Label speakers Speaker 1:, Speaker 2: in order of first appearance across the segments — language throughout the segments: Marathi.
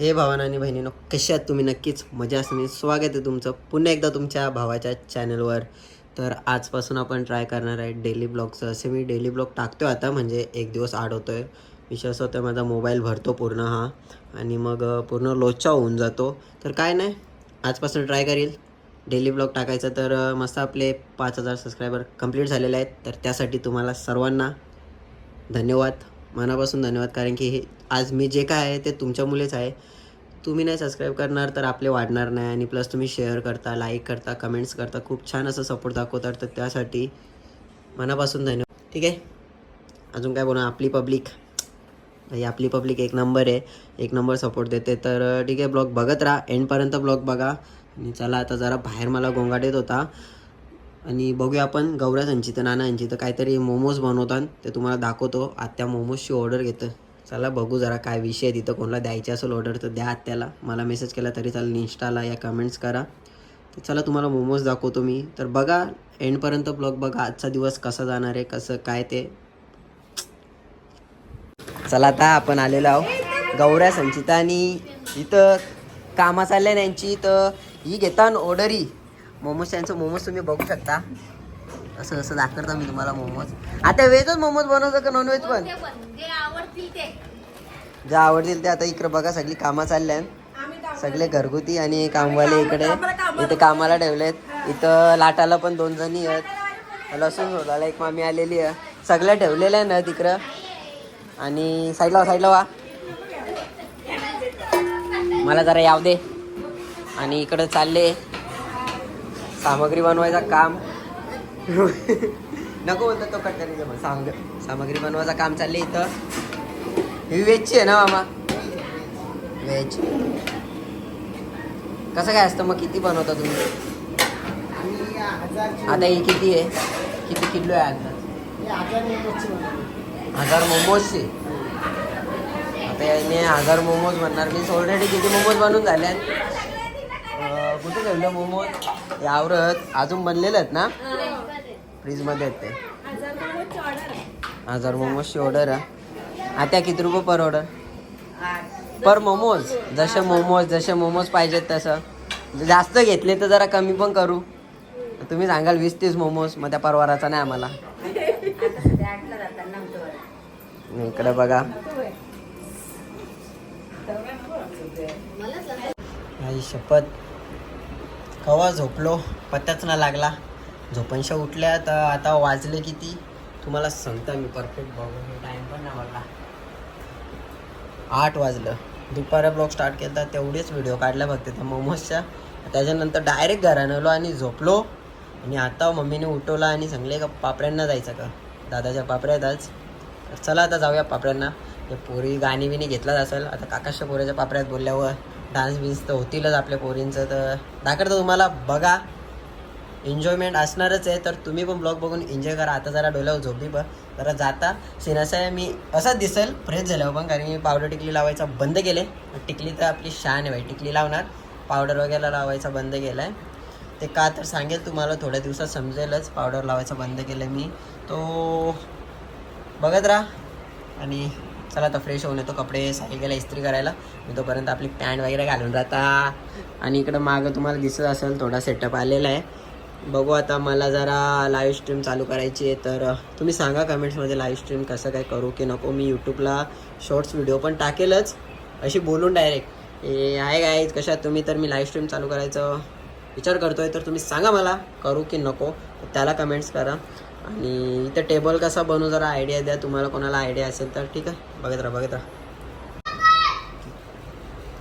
Speaker 1: हे भावानं आणि बहिणीनो कशा आहात तुम्ही? नक्कीच मजा असणे स्वागत आहे तुमचं पुन्हा एकदा तुमच्या भावाच्या चॅनलवर तर आजपासून आपण ट्राय करणार आहे डेली ब्लॉगचं असे मी डेली ब्लॉग टाकतो आता म्हणजे एक दिवस आड होतो आहे विषय असं होतं माझा मोबाईल भरतो पूर्ण हा. आणि मग पूर्ण लोचा होऊन जातो. तर काय नाही आजपासून ट्राय करील. डेली ब्लॉग टाकायचं तर मस्त आपले पाच हजार सबस्क्रायबर कंप्लीट झालेले आहेत. तर त्यासाठी तुम्हाला सर्वांना धन्यवाद. मनापासून धन्यवाद. कारण की हे आज मी जे काय आहे ते तुमच्यामुळेच आहे. तुम्ही नाही सबस्क्राईब करणार तर आपले वाढणार नाही आणि प्लस तुम्ही शेअर करता लाईक करता कमेंट्स करता. खूप छान असं सपोर्ट दाखवतात. तर त्यासाठी मनापासून धन्यवाद. ठीक आहे? अजून काय बोला आपली पब्लिक ही आपली पब्लिक एक नंबर आहे. एक नंबर सपोर्ट देते. तर ठीक आहे ब्लॉग बघत राहा. एंडपर्यंत ब्लॉग बघा. आणि चला आता जरा बाहेर मला गोंगाट येत होता. आणि बघूया आपण गौऱ्या यांची तर नाना यांची तर काहीतरी मोमोज बनवतात ते तुम्हाला दाखवतो. आत्या मोमोजची ऑर्डर घेतं. चला बघू जरा काय विषय आहे तिथं कोणाला द्यायची असेल ऑर्डर तर द्या आत्याला. मला मेसेज केला तरी चालेल इन्स्टाला या कमेंट्स करा. तर चला तुम्हाला मोमोज दाखवतो मी. तर बघा एंडपर्यंत ब्लॉग बघा आजचा दिवस कसा जाणार आहे कसं काय ते. चला आता आपण आलेलो आहो गौऱ्या संचिता आणि इथं कामा चालल्या ना यांची तर ही घेता ऑर्डरी मोमोज त्यांचं मोमोज तुम्ही बघू शकता. असं असं दाखवता मी तुम्हाला मोमोज. आता व्हेजच मोमोज बनवतो का नॉनव्हेज पण? जे आवडतील ते. आता इकडे बघा सगळी कामा चालल्या सगळे घरगुती आणि कामवाले इकडे. इथे कामाला ठेवलेत. इथं लाटाला पण दोन जणी आहेत. लसूण सोडायला एक मामी आलेली आहे. सगळ्या ठेवलेल्या आहे ना तिकडं. आणि साईडला वा साईडला वा. मला जरा याव दे. आणि इकडं चालले. सामग्री बनवायचं काम. नको बोलतो तो कट मग सामग सामग्री बनवायचं काम चालले इथं. ही व्हेजची आहे ना मामा? व्हेज कसं काय असतं मग किती बनवता तुम्ही? आता ही किती आहे? किती किलो आहे आता? हजार मोमोजचे. आता याने हजार मोमोज बनणार. मी ऑलरेडी किती मोमोज बनवून झाले आहेत? कुठे ठेवलं मोमोज यावरच अजून बनलेले आहेत ना? फ्रीजमध्ये आहेत ते. हजार मोमोजची ऑर्डर आहे. आता किती रुपये पर ऑर्डर पर मोमोज. जसे मोमोज जसे मोमोज पाहिजेत तसं. जास्त घेतले तर जरा कमी पण करू. तुम्ही सांगाल वीस तीस मोमोज मग त्या परवाराचा नाही आम्हाला. इकडे बघा. आई शपथ. कवा झोपलो? पत्ताच ना लागला. झोपणशा उठल्या तर आता वाजले किती? तुम्हाला सांगता मी परफेक्ट बघू टाईम पण नाही बघला. आठ वाजलं. दुपारा ब्लॉग स्टार्ट केला तेवढेच व्हिडिओ काढला फक्त त्या मोमोजच्या. त्याच्यानंतर डायरेक्ट घरानं आलो आणि झोपलो. आणि आता मम्मीने उठवला आणि सांगले का पापड्यांना जायचं का? दादाच्या पापड्यात आज. चला आता जाऊया पापड्यांना. ते पोरी गाणी बिणी घेतलाच असेल. आता काकाशच्या पोऱ्याच्या पापड्यात बोलल्यावर. डान्स बिन्स तर होतीलच आपल्या पोरींचं. तर दाखवतं तुम्हाला बघा. एन्जॉयमेंट असणारच आहे. तर तुम्ही पण ब्लॉग बघून एन्जॉय करा. आता जरा डोल्यावर झोपी पण. जरा जाता. सिनासा आहे मी असाच दिसेल फ्रेश झाल्यावर पण. कारण मी पावडर टिकली लावायचा बंद केले. टिकली तर आपली शान आहे बाई. टिकली लावणार. पावडर वगैरे लावायचा बंद केला आहे ते का तर सांगेल तुम्हाला. थोड्या दिवसात समजेलच. पावडर लावायचा बंद केलं मी. तो बघत राहा. आणि चला आता फ्रेश होऊन येतो कपडे साईल इस्त्री करायला. मी तोपर्यंत आपली पॅन्ट वगैरे घालून राहता. आणि इकडं मागं तुम्हाला दिसत असेल थोडा सेटअप आलेला आहे. बघू आता मला जरा लाईव्ह स्ट्रीम चालू करायची आहे तर तुम्ही सांगा कमेंट्समध्ये लाईव्ह स्ट्रीम कसं काय करू की नको. मी यूट्यूबला शॉर्ट्स व्हिडिओ पण टाकेलच. अशी बोलून डायरेक्ट ए आहे काय कशात तुम्ही? तर मी लाईव्ह स्ट्रीम चालू करायचं विचार करतोय तर तुम्ही सांगा मला करू की नको. त्याला कमेंट्स करा. आणि इथं टेबल कसा बनवू जरा आयडिया द्या. तुम्हाला कोणाला आयडिया असेल तर ठीक आहे? बघत राहा बघत राहा.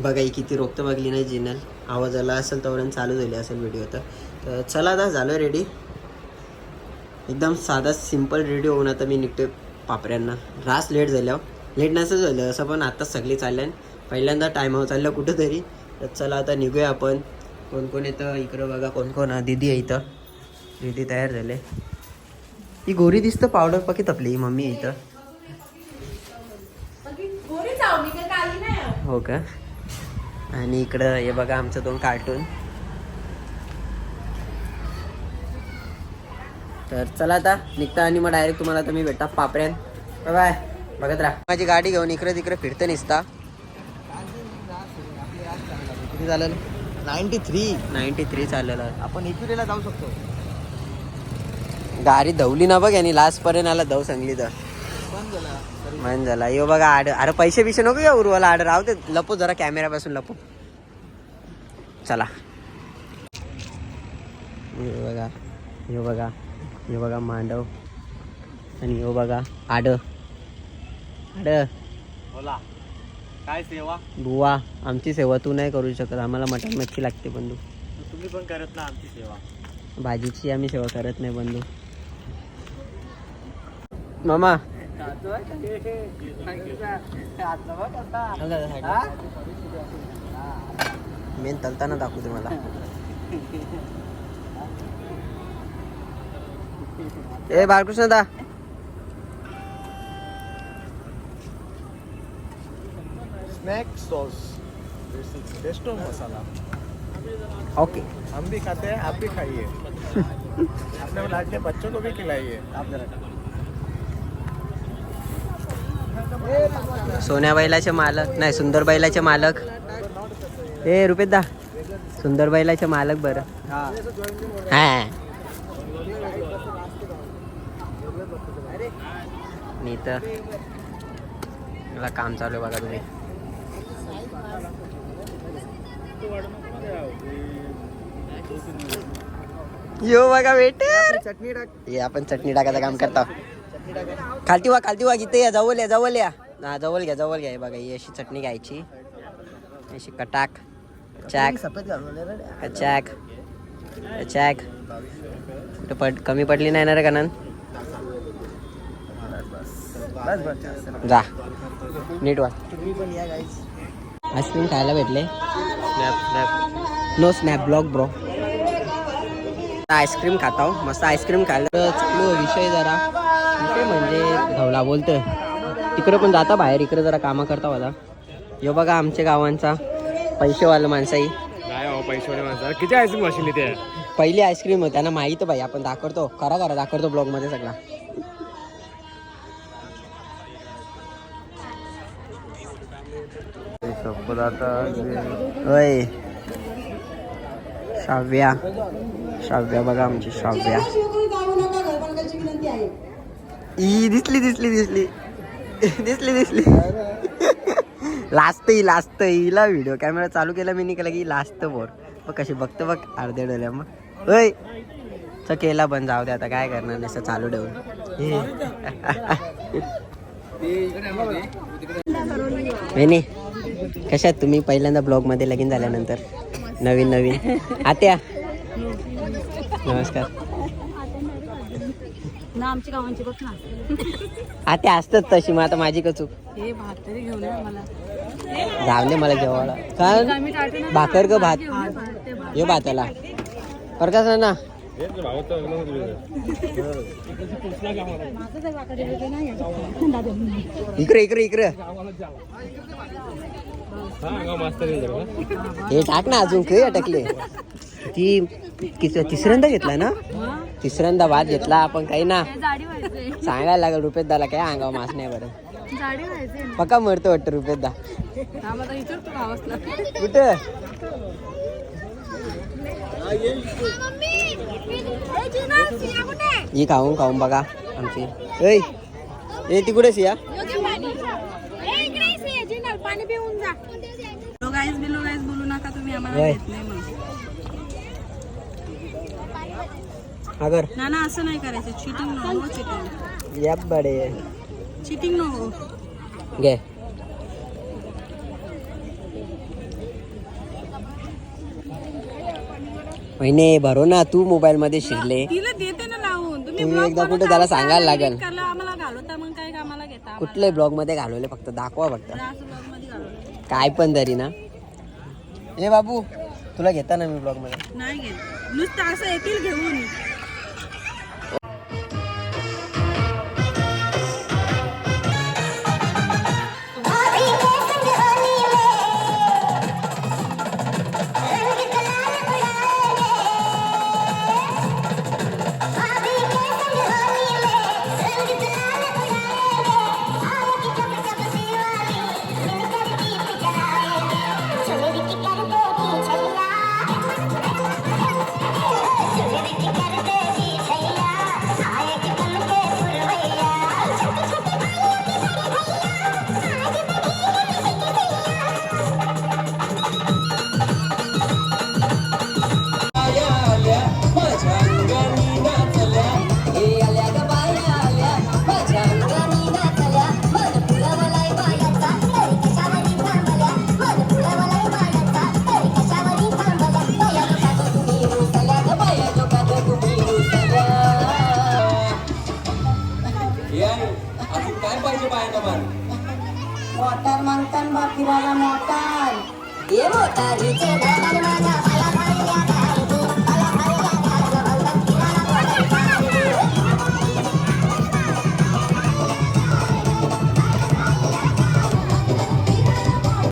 Speaker 1: बघा ही किती रोखतं बघली नाही जिनल. आवाज आला असेल तोपर्यंत चालू झाली असेल व्हिडिओ तर. तर चला आता झालो रेडी एकदम साधा सिंपल रेडी होऊन आता मी निघतोय पापऱ्यांना. रास लेट झाल्या लेट नसं झालं असं पण आत्ताच सगळी चालल्यान पहिल्यांदा टायमावर चाललं कुठंतरी. तर चला आता निघूया आपण. कोण कोण येतं? इकडं बघा कोण कोण? दिदी दीदी आहे इथं. दीदी तयार झाले. ही गोरी दिसतं पावडर पकी तपली ही मम्मी इथं. हो का? आणि इकडं हे बघा आमचं दोन कार्टून तर चला आता निघता आणि मग डायरेक्ट तुम्हाला मी भेटा पापड्यान. बाय बाय बघत राहा. माझी गाडी घेऊन इकडे तिकडे फिरते निसता. चालेल?
Speaker 2: Ninety three.
Speaker 1: नाईन्टी थ्री चालेल
Speaker 2: आपण इक्विटीला जाऊ शकतो.
Speaker 1: गाडी धवली ना बघ आणि लास्ट पर्यंत आला धव सांगली तर. मन झाला. यो बघा आड अरे पैसे बिशे नको का उरवाला आड राहू दे. लपू जरा कॅमेऱ्यापासून लपू चला. हे बघा हे बघा हे बघा मांडव. आणि हे बघा आड. आड.
Speaker 2: बोला. काय सेवा?
Speaker 1: बुवा आमची सेवा तू नाही करू शकत. आम्हाला मटण मच्छी लागते बंधू.
Speaker 2: तुम्ही पण करत ना आमची सेवा.
Speaker 1: भाजीची आम्ही सेवा करत नाही बंधू. मामा। मेन तलताना दाखवते मला. ए बाळकृष्ण दा.
Speaker 2: स्नैक सॉस टेस्टो मसाला
Speaker 1: ओके
Speaker 2: हम भी खाते हैं आप भी खाइए। अपने लाडले बच्चों को भी खिलाइए। आप जरा
Speaker 1: सोन्या बैलाचे मालक नाही सुंदर बैलाचे मालक. ए रुपेश दा सुंदर बैलाचे मालक बरं.
Speaker 2: हाँ.
Speaker 1: मी तर मला काम चालू आहे बघा तुम्ही. यो बघा वेटर
Speaker 2: चटनी टाक
Speaker 1: हे आपण चटणी टाकायचं काम करतो. खालती वा खालती वा इथे या जवळ या जवळ या. हा जवळ घ्या जवळ घ्या. हे बघा ही अशी चटणी घ्यायची. अशी कटाक चॅक चॅक चॅक कुठं पड कमी पडली नाही ना रे कनन? जा. नीट वा आईस्क्रीम खायला भेटले. No snap block bro ice cream खाता हो. मस्त आईस्क्रीम खायला. विषय जरा. म्हणजे धवला बोलतोय. तिकडं पण जाता बाहेर इकडे जरा कामं करता होता यो बघा आमच्या गावांचा पैसेवाला माणसाई.
Speaker 2: काय हो माणसं. किती
Speaker 1: पहिली आईस्क्रीम होती त्यांना माहीत भाई आपण दाखवतो. खरा खरा दाखवतो ब्लॉगमध्ये सगळा होय श्राव्या श्राव्या बघा आमची श्राव्या ई दिसली दिसली दिसली. दिसली दिसली. लास्ट ही लास्ट हिला व्हिडिओ कॅमेरा चालू केला मी निघाला की लास्ट बोर मग कशी बघतो बघ अर्ध्या डोल्या मग. होय. च केला बंद जाऊ दे आता काय करणार नसतं चालू ठेवून. कशात तुम्ही? पहिल्यांदा ब्लॉगमध्ये लगीन झाल्यानंतर. नवीन नवीन. आत्या. नमस्कार.
Speaker 3: ना आमची गावांची बघ ना.
Speaker 1: आत्या असतात तशी मग आता माझी का चूक
Speaker 3: हे भात तरी घेऊन ये मला.
Speaker 1: दे मला जेवायला. कारण
Speaker 3: ना
Speaker 1: भाकर ग भात. ये भाताला. ना
Speaker 3: आहे. दादा, नाही.
Speaker 1: इकडे इकडे इकडे. हे टाक ना अजून काही अटकले. ती तिसऱ्यांदा घेतला ना? तिसऱ्यांदा भात घेतला आपण काही ना. सांगायला लागल रुपयेत दाला काय अंगावर मास नाही बरं. पक्का मरतो वाटतं रुपयेत दा कुठं? ही खाऊन खाऊन बघा आमची. ऐ ए ती कुठे सिया
Speaker 3: पाणी पिऊन जा. बोलू नका तुम्ही आम्हाला
Speaker 1: होय.
Speaker 3: देत नाही मग
Speaker 1: अगर।
Speaker 3: ना ना असं नाही करायचं. चिटिंग नो चिटिंग
Speaker 1: या बडे।
Speaker 3: चिटिंग नो हो
Speaker 1: घे। महिने भरो ना तू मोबाईल मध्ये शिरले.
Speaker 3: तिला देते ना लावून. तुम्ही
Speaker 1: एकदा कुठे त्याला सांगायला लागेल. कुठल्याही ब्लॉगमध्ये घालवले फक्त दाखवा फक्त. काय पण तरी ना. ए बाबू तुला घेता ना मी ब्लॉगमध्ये
Speaker 3: नाही घेत. नुसतं असं येतील घेऊन.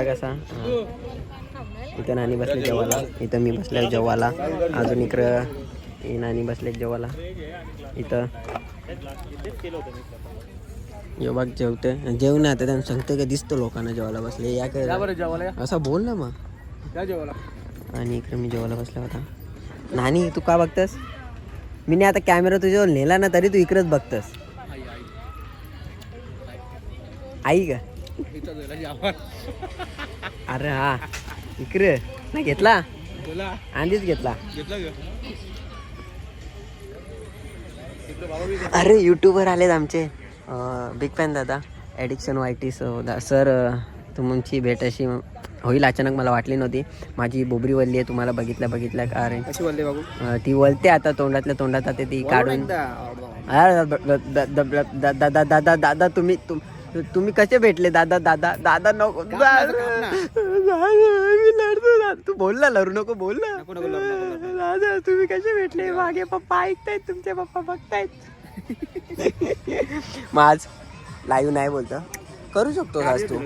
Speaker 1: कसा हा. इथं नानी बसले जेवायला इथं मी बसल्या जेवायला अजून इकडं ही नानी बसले जेवायला इथं बघ जेवते. जेवण आता त्यांना सांगते का दिसतो लोकांना जेवायला बसले. या काय
Speaker 2: बरं जेवायला या.
Speaker 1: असा बोल ना मग.
Speaker 2: या जेवायला.
Speaker 1: आणि इकडे मी जेवायला बसला होता. नानी तू का बघतस? मी नाही आता कॅमेरा तुझ्यावर नेला ना तरी तू इकडेच बघतस. आई का?
Speaker 2: इथं जायला जेवण.
Speaker 1: अरे हा. इकडे. नाही घेतला?
Speaker 2: बोला.
Speaker 1: आधीच घेतला.
Speaker 2: घेतलं का? इकडे बाबा बी
Speaker 1: अरे युट्यूबर आलेत आमचे. बिग फॅन दादा ॲडिक्शन वाय टी सर तुमची भेट अशी होईल अचानक मला वाटली नव्हती माझी बोबरी वल्ली आहे तुम्हाला बघितल्या बघितल्या का अरे
Speaker 2: कशी बोलले बाबू
Speaker 1: ती वलते आता तोंडातल्या तोंडात आता ती काढून अरे द- द- द- द- द- द- द- दादा दादा तुम्ही तुम- तुम्ही कसे भेटले दादा दादा दादा नको दादा. तू बोल ना लढू नको बोल ना
Speaker 2: नको, नको, लढू नको, लढू
Speaker 1: दादा तुम्ही कसे भेटले मागे पप्पा ऐकतायत तुमचे पप्पा बघतायत मग आज लाईव्ह नाही बोलतो. करू शकतो आज तू.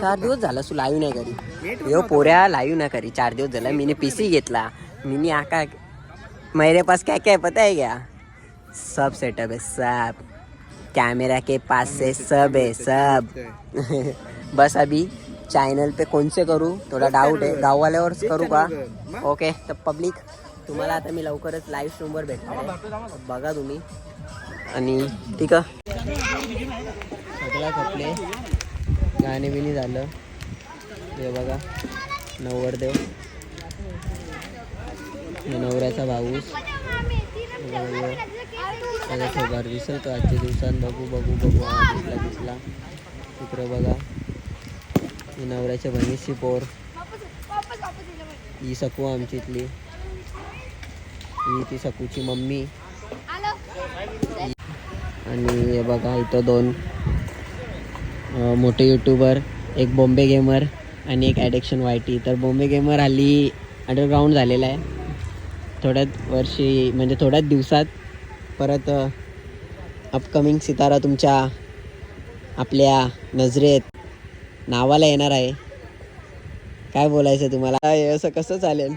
Speaker 1: चार दिवस झाला तू लाईव्ह नाही करी यो पोऱ्या लाईव्ह ना करी चार दिवस झाला मीने पीसी घेतला. मीने आका मेरे पास क्या क्या पता है क्या? सब सेटअप है सब. कैमरा के पास से सब है सब. बस अभी चॅनल पे कोणचे करू? थोडा डाऊट आहे गाववाल्यावर करू का? ओके तर पब्लिक तुम्हाला आता मी लवकरच लाईव्ह स्ट्रीमवर भेटणार आहे. बघा तुम्ही. आणि ठीक आहे. सगळा कपले गाणे बिणी झालं. हे बघा. नवरदेव. हे नवऱ्याचा भाऊस. त्याचा सोबार दिसतो आजच्या दिवसात बघू बघू बघू. हा दिसला दिसला. तिकडं बघा. नवऱ्याच्या बहिणीची पोर. ही सकू आमची इथली. ही ती सकूची मम्मी. आणि हे बघा इथं दोन मोठे यूट्यूबर एक बॉम्बे गेमर आणि एक ॲडिक्शन वाय टी तर बॉम्बे गेमर हल्ली अंडरग्राऊंड झालेला आहे. थोड्याच वर्षी म्हणजे थोड्याच दिवसात परत अपकमिंग सितारा तुमच्या आपल्या नजरेत नावाला येणार आहे. काय बोलायचं तुम्हाला? हे असं कसं चालेल?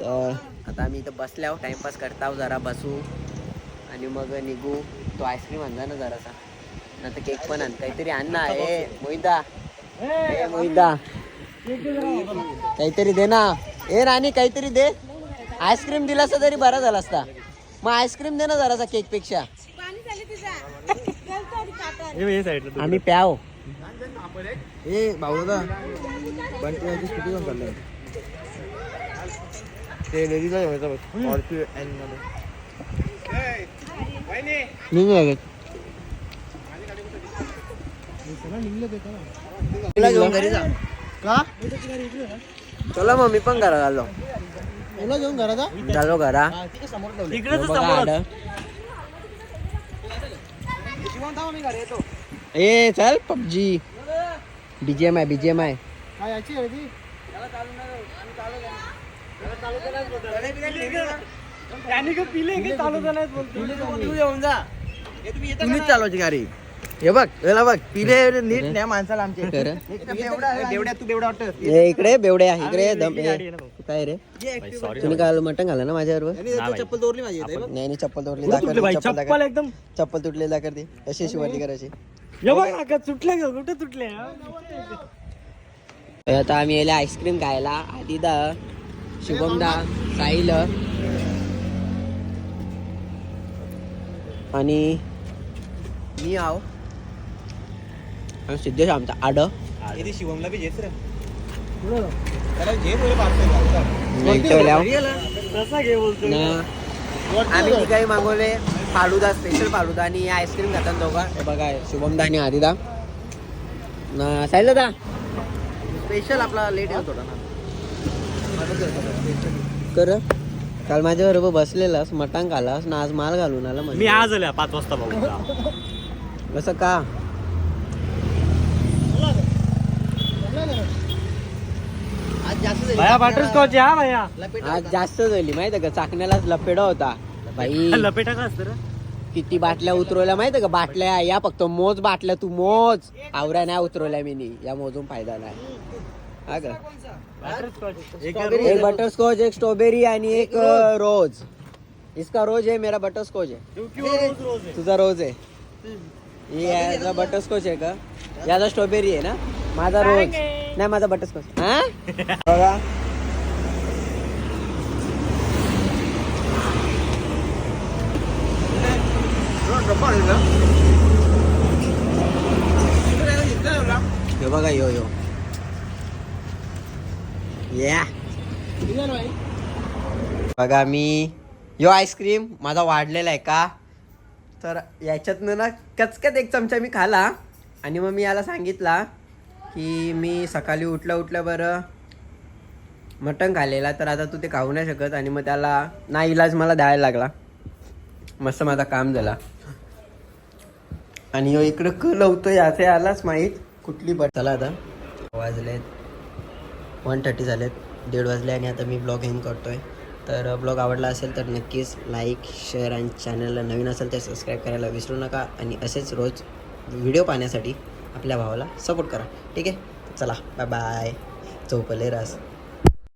Speaker 1: तर आता आम्ही इथं बसल्यावर टाइमपास करताव जरा बसू. आणि मग निघू. तो आईस्क्रीम आणजा ना जरासा. नाही तर केक पण आण. काहीतरी आण ना ए मोहिता. ए मोहिता. काहीतरी दे ना. ए राणी काहीतरी दे. आईस्क्रीम दिला असता तरी बरा झाला असता. मग आईस्क्रीम दे ना जरासा केकपेक्षा. आम्ही प्याव.
Speaker 2: ए भाऊ दादा बंटी माझी स्कूटी घेऊन चाललंय. ते बघ. स्कॉर्पिओ
Speaker 1: एनमध्ये तुला घेऊन घरी जा.
Speaker 2: का?
Speaker 1: चला मग मी पण घरा आलो.
Speaker 2: तुला घेऊन घराचा
Speaker 1: झालो घरा. ए चल पबजी. बीजीएम आहे बीजीएम आहे.
Speaker 2: काय याची आहे ती? तुम्हीच चालवायची गाडी. हे बघ याला बघ पिले नीट नाही माणसाला? बेवड्या तू बेवडा वाटत
Speaker 1: ए, इकडे बेवडे आहे. इकडे दम काय रे? तुम्ही काल मटण घाला ना माझ्याबरोबर?
Speaker 2: चप्पल तोडली माझी.
Speaker 1: नाही नाही चप्पल तोडली दाखव दे, चप्पल.
Speaker 4: एकदम.
Speaker 1: चप्पल तुटली दाखर दे अशी शिवाली करायची?
Speaker 4: हे बघ ना, का तुटले कुठे तुटले
Speaker 1: आता आम्ही यायला आईस्क्रीम खायला. आदिदा शुभमदा साहिल आणि मी आव आणि सिद्धेश आमचा आड.
Speaker 2: इथे शिवमला बी जेच रे. त्याला जे बोले पाहतोय
Speaker 4: कसा घे बोलतो
Speaker 1: आम्ही ठिकाणी मागवले. फालुदा स्पेशल फालुदा आणि आईस्क्रीम खातात दोघा. हे बघा शुभमदा आणि आदिदा. ना साहिल दादा
Speaker 2: स्पेशल आपला लेट येतो थोडा ना.
Speaker 1: कर. काल माझ्या बरोबर बसलेलास मटांग खालास ना आज माल घालून आला म्हणजे.
Speaker 4: मी आज आल्या पाच वाजता भाऊ
Speaker 1: कसं का? आज जास्त झाली. माहीत का? चाकण्यालाच लपेडा होता. भाई
Speaker 4: लपेटा का असतं
Speaker 1: किती बाटल्या उतरवल्या माहीत का? बाटल्या या फक्त मोज बाटल्या तू मोज. आवऱ्या नाही उतरवल्या मी या मोजून फायदा नाही. हा का?
Speaker 4: एक
Speaker 1: एक बटरस्कॉच एक स्ट्रॉबेरी आणि एक रोज. इसका रोज है मेरा बटरस्कॉच है.
Speaker 4: रोज रोज आहे
Speaker 1: तुझा रोज आहे ही याचा बटरस्कॉच आहे का? याचा स्ट्रॉबेरी आहे ना? माझा रोज. नाही माझा बटरस्कॉच हा? बघा. यो बघा यो यो. या बघा मी यो आईस्क्रीम माझा वाढलेला आहे का? तर याच्यातनं ना कचकत एक चमचा मी खाला आणि मग मी याला सांगितला की मी सकाळी उठल्या उठल्या बरं मटण खाल्लेला तर आता तू ते खाऊ नाही शकत आणि मग त्याला ना इलाज मला द्यायला लागला. मस्त माझा काम झाला. आणि ह्यो इकडं क लवतो याचे आलाच माहीत कुठली बट चला आता. वाजलेत. वन थर्टी झालेत दीड वाजले आणि आता मी ब्लॉग हिंद करतो आहे तर ब्लॉग आवडला असेल तर नक्कीच लाईक शेअर आणि चॅनलला नवीन असेल तर सबस्क्राईब करायला विसरू नका. आणि असेच रोज व्हिडिओ पाहण्यासाठी आपल्या भावाला सपोर्ट करा. ठीक आहे? चला बाय बाय चौपले रास.